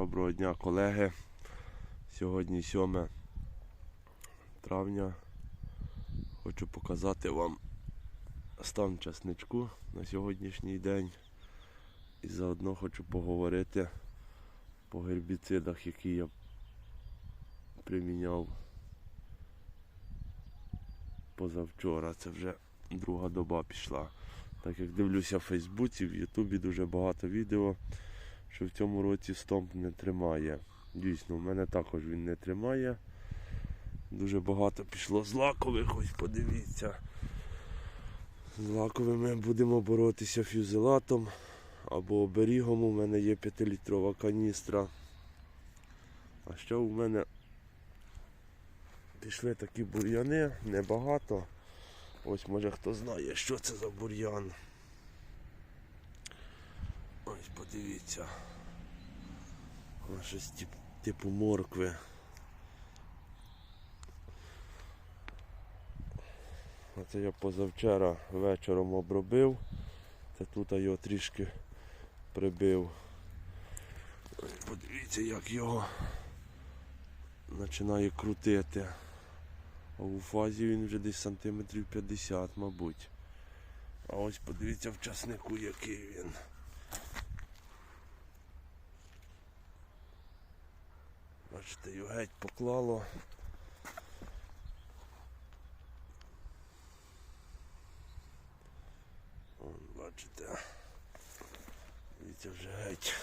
Доброго дня, колеги. Сьогодні 7 травня. Хочу показати вам стан часничку на сьогоднішній день. І заодно хочу поговорити по гербіцидах, які я приміняв позавчора. Це вже друга доба пішла. Так як дивлюся в Фейсбуці, в Ютубі дуже багато відео, що в цьому році стомп не тримає. Дійсно, в мене також він не тримає. Дуже багато пішло з лакових, ось подивіться. З лаковими будемо боротися фюзелатом або оберігом. У мене є 5-літрова каністра. А що у мене пішли такі бур'яни, небагато. Ось може хто знає, що це за бур'ян. Подивіться. Щось тип, типу моркви. Оце я позавчора вечором обробив. Це тут я його трішки прибив. Подивіться, як його починає крутити. А у фазі він вже десь сантиметрів 50, мабуть. А ось подивіться в часнику, який він. Бачите, його геть поклало. Вон, бачите. Дивіться вже геть.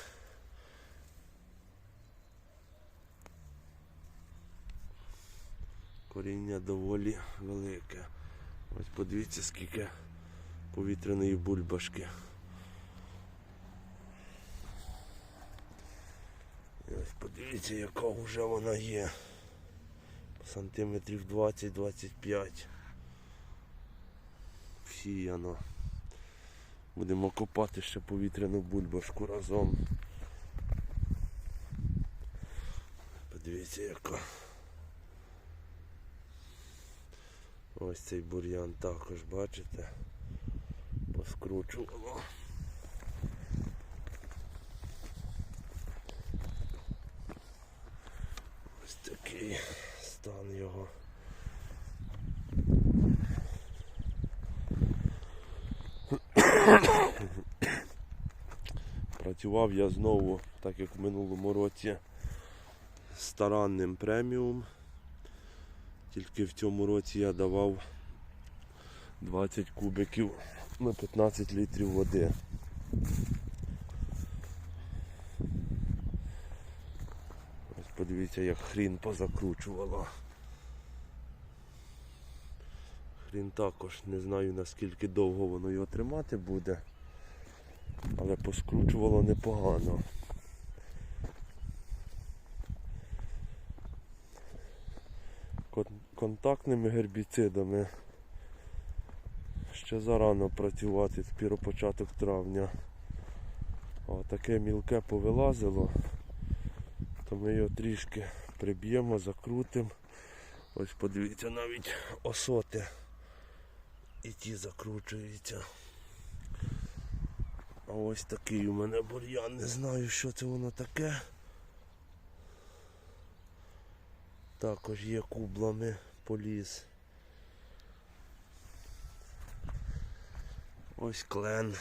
Коріння доволі велике. Ось подивіться, скільки повітряної бульбашки. Подивіться, яка вже вона є. Сантиметрів 20-25. Всіяно. Будемо копати ще повітряну бульбашку разом. Подивіться, яка. Ось цей бур'ян також, бачите? Поскручувало. Ось такий стан його. Працював я знову, так як в минулому році, з таранним преміум. Тільки в цьому році я давав 20 кубиків на 15 літрів води. Ось подивіться, як хрін позакручувало. Хрін також не знаю наскільки довго воно його тримати буде, але поскручувало непогано. Контактними гербіцидами ще зарано працювати, тепер початок травня. А таке мілке повилазило, то ми його трішки приб'ємо, закрутимо. Ось подивіться, навіть осоти і ті закручуються. А ось такий у мене бур'ян, не знаю, що це воно таке. Також є кублами поліз. Ось клен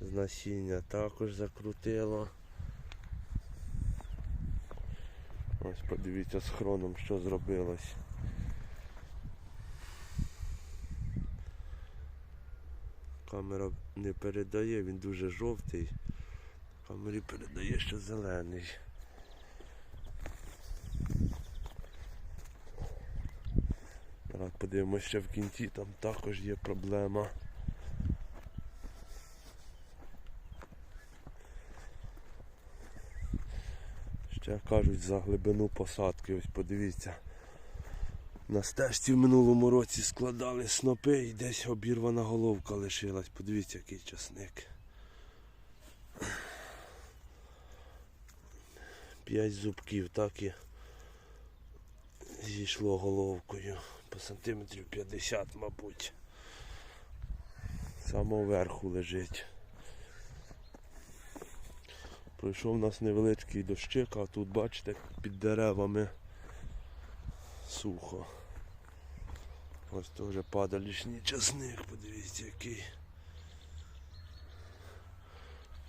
з насіння також закрутило. Ось подивіться з хроном, що зробилось. Камера не передає, він дуже жовтий. Камері передає, що зелений. Подивимося ще в кінці, там також є проблема. Ще кажуть за глибину посадки, ось подивіться. На стежці в минулому році складали снопи і десь обірвана головка лишилась. Подивіться, який часник. П'ять зубків, так і зійшло головкою. По сантиметрів 50, мабуть. Самого верху лежить. Пройшов у нас невеличкий дощик, а тут бачите під деревами сухо. Ось теж падалішній часник, подивіться який.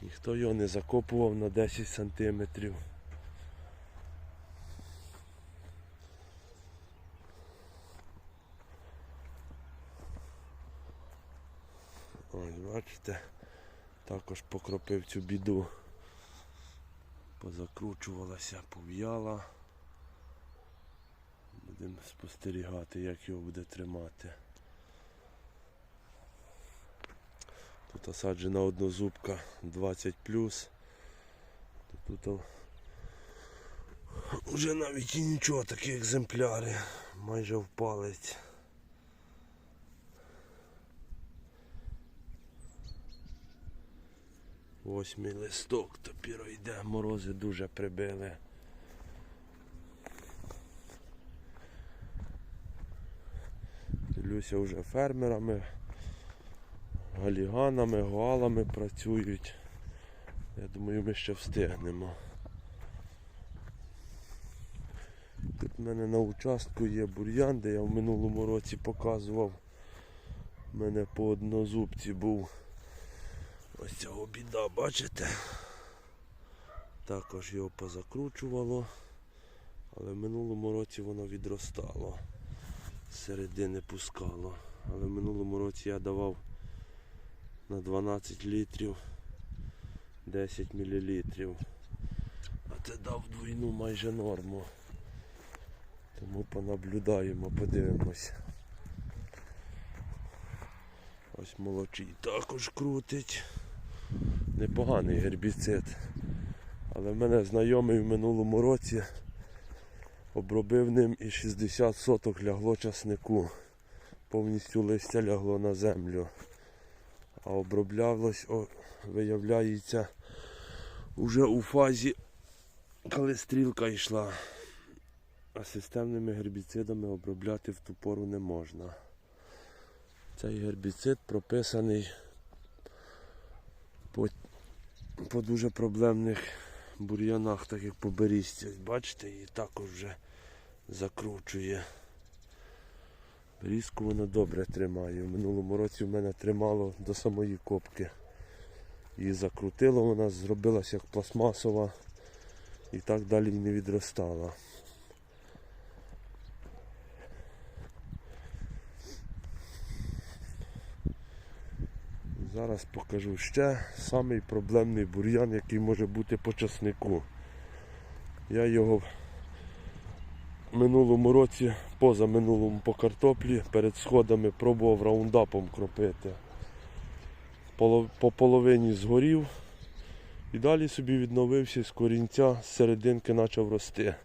Ніхто його не закопував на 10 сантиметрів. Ось бачите, також покропив цю біду. Позакручувалася, пов'яла. Будемо спостерігати, як його буде тримати. Тут осаджена однозубка 20 Тут вже навіть і нічого, такі екземпляри майже в Восьмий листок, топіро йде, морози дуже прибили. Дивлюся вже фермерами, галіганами, гоалами працюють. Я думаю, ми ще встигнемо. Тут в мене на участку є бур'ян, де я в минулому році показував. У мене по однозубці був ось цього біда, бачите? Також його позакручувало, але в минулому році воно відростало середини пускало. Але в минулому році я давав на 12 літрів 10 мл. А це дав двойну майже норму. Тому понаблюдаємо, подивимось. Ось молочий також крутить. Непоганий гербіцид. Але в мене знайомий в минулому році обробив ним і 60 соток лягло часнику. Повністю листя лягло на землю. А оброблялось, о, виявляється, уже у фазі, коли стрілка йшла. А системними гербіцидами обробляти в ту пору не можна. Цей гербіцид прописаний по дуже проблемних бур'янах, так як по. Бачите, її також вже закручує. Берізку вона добре тримає. В минулому році в мене тримало до самої копки. Її закрутило, вона зробилася як пластмасова і так далі не відростала. Зараз покажу ще самий проблемний бур'ян, який може бути по часнику. Я його в минулому році, поза минулому по картоплі, перед сходами пробував раундапом кропити. По половині згорів і далі собі відновився з корінця, з серединки почав рости.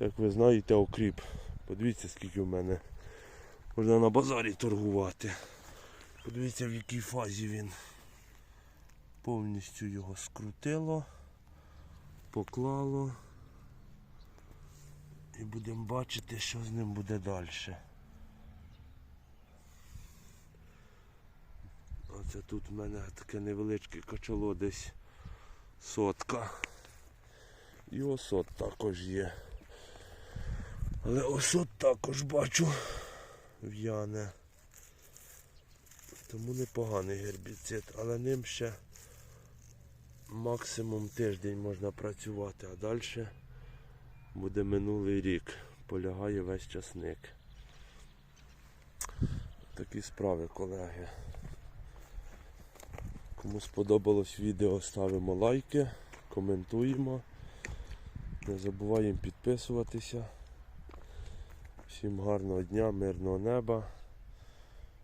Як ви знаєте, окріп. Подивіться, скільки в мене можна на базарі торгувати. Подивіться в якій фазі він. Повністю його скрутило, поклало. І будемо бачити, що з ним буде далі. Оце тут в мене таке невеличке качало десь сотка. І осот також є. Але осот також бачу в'яне. Тому непоганий гербіцид, але ним ще максимум тиждень можна працювати, а далі буде минулий рік. Полягає весь часник. Такі справи, колеги. Кому сподобалось відео, ставимо лайки, коментуємо. Не забуваємо підписуватися. Всім гарного дня, мирного неба